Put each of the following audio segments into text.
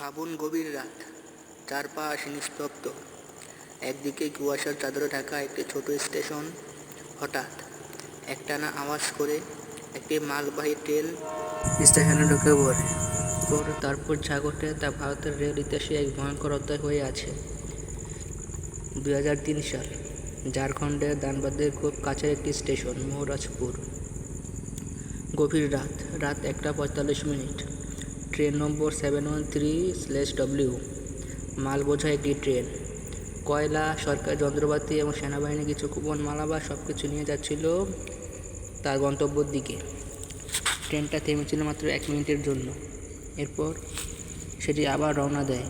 ভাবুন গভীর রাত। চারপাশ নিস্তব্ধ। একদিকে কুয়াশার চাদরে ঢাকা একটি ছোট স্টেশন। হঠাৎ একটানা আওয়াজ করে একটি মালবাহী ট্রেন স্টেশনে ঢুকে পড়ে। পর তারপর যা ঘটে তা ভারতের রেল ইতিহাসে এক ভয়ঙ্কর অধ্যায় হয়ে আছে। দুই হাজার তিন সাল ঝাড়খণ্ডের দানবাদের খুব কাছের একটি স্টেশন মহারাজপুর গভীর রাত রাত একটা পঁয়তাল্লিশ minute. Train number seven one three slash W মাল বোঝা একটি ট্রেন। কয়লা, সরকারি যন্ত্রপাতি এবং সেনাবাহিনী কিছু কুপন, মালাবার সব কিছু নিয়ে যাচ্ছিল তার গন্তব্যের দিকে। ট্রেনটা থেমেছিল মাত্র এক মিনিটের জন্য। এরপর সেটি আবার রওনা দেয়।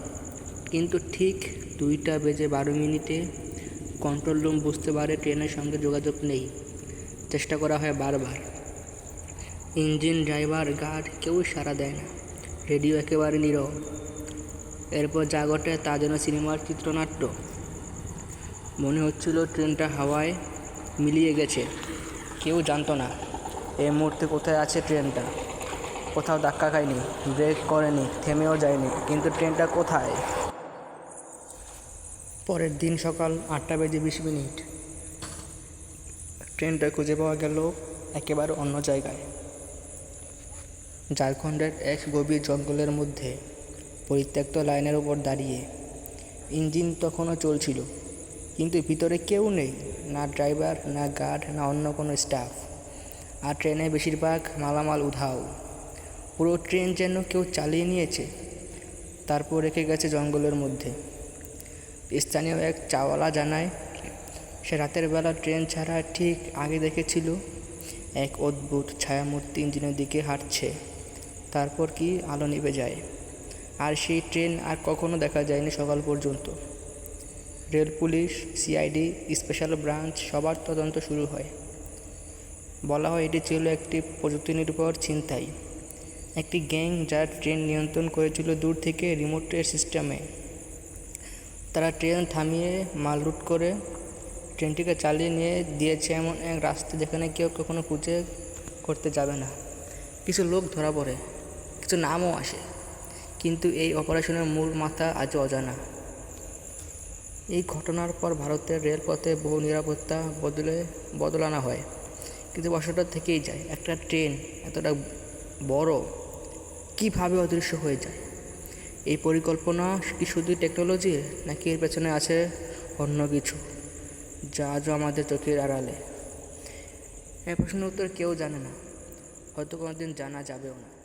কিন্তু ঠিক দুইটা বেজে বারো মিনিটে কন্ট্রোল রুম বুঝতে পারে ট্রেনের সঙ্গে যোগাযোগ নেই। চেষ্টা করা হয় বারবার। ইঞ্জিন, ড্রাইভার, গার্ড কেউই সাড়া দেয় না। রেডিও একেবারে নীরব। এরপর যা ঘটে তা যেন সিনেমার চিত্রনাট্য। মনে হচ্ছিল ট্রেনটা হাওয়ায় মিলিয়ে গেছে। কেউ জানতো না এই মুহূর্তে কোথায় আছে ট্রেনটা। কোথাও ধাক্কা খায়নি, ব্রেক করেনি, থেমেও যায়নি, কিন্তু ট্রেনটা কোথায়? পরের দিন সকাল আটটা বেজে বিশ মিনিট। ট্রেনটা খুঁজে পাওয়া গেল একেবারে অন্য জায়গায়। ঝাড়খণ্ডের এক গভীর জঙ্গলের মধ্যে পরিত্যক্ত লাইনের ওপর দাঁড়িয়ে ইঞ্জিন তখনও চলছিল, কিন্তু ভিতরে কেউ নেই, না ড্রাইভার, না গার্ড, না অন্য কোনো স্টাফ। আর ট্রেনে বেশিরভাগ মালামাল উধাও। পুরো ট্রেন যেন কেউ চালিয়ে নিয়েছে, তারপর রেখে গেছে জঙ্গলের মধ্যে। স্থানীয় এক চাওয়ালা জানায়, সে রাতের বেলা ট্রেন ছাড়া ঠিক আগে দেখেছিল এক অদ্ভুত ছায়ামূর্তি ইঞ্জিনের দিকে হাঁটছে। তারপর কি আলো নিভে যায়? আর সেই ট্রেন আর কখনো দেখা যায়নি সকাল পর্যন্ত। Rail police, CID, special branch সবার তদন্ত শুরু হয়। বলা হয় এটি ছিল একটি প্রযুক্তি নির্ভর ছিনতাই। একটি গ্যাং যার ট্রেন নিয়ন্ত্রণ করেছিল দূর থেকে রিমোটের সিস্টেমে। তারা ট্রেন থামিয়ে মাল রুট করে ট্রেনটিকে চালিয়ে নিয়ে দিয়েছে এমন এক রাস্তা যেখানে কেউ কখনো খুঁজে করতে যাবে না। কিছু লোক ধরা পড়ে, কিছু নামও আসে, কিন্তু এই অপারেশনের মূল মাথা আজও অজানা। এই ঘটনার পর ভারতের রেলপথে বহু নিরাপত্তা বদলে, বদল আনা হয়। কিন্তু প্রশ্নটা থেকেই যায়, একটা ট্রেন এতটা বড় কীভাবে অদৃশ্য হয়ে যায়? এই পরিকল্পনা কি শুধুই টেকনোলজি নাকি এর পেছনে আছে অন্য কিছু? যা আজও আমাদের চোখের আড়ালে। এ প্রশ্নের উত্তর কেউ জানে না। হয়তো কোনো দিন জানা যাবেও না।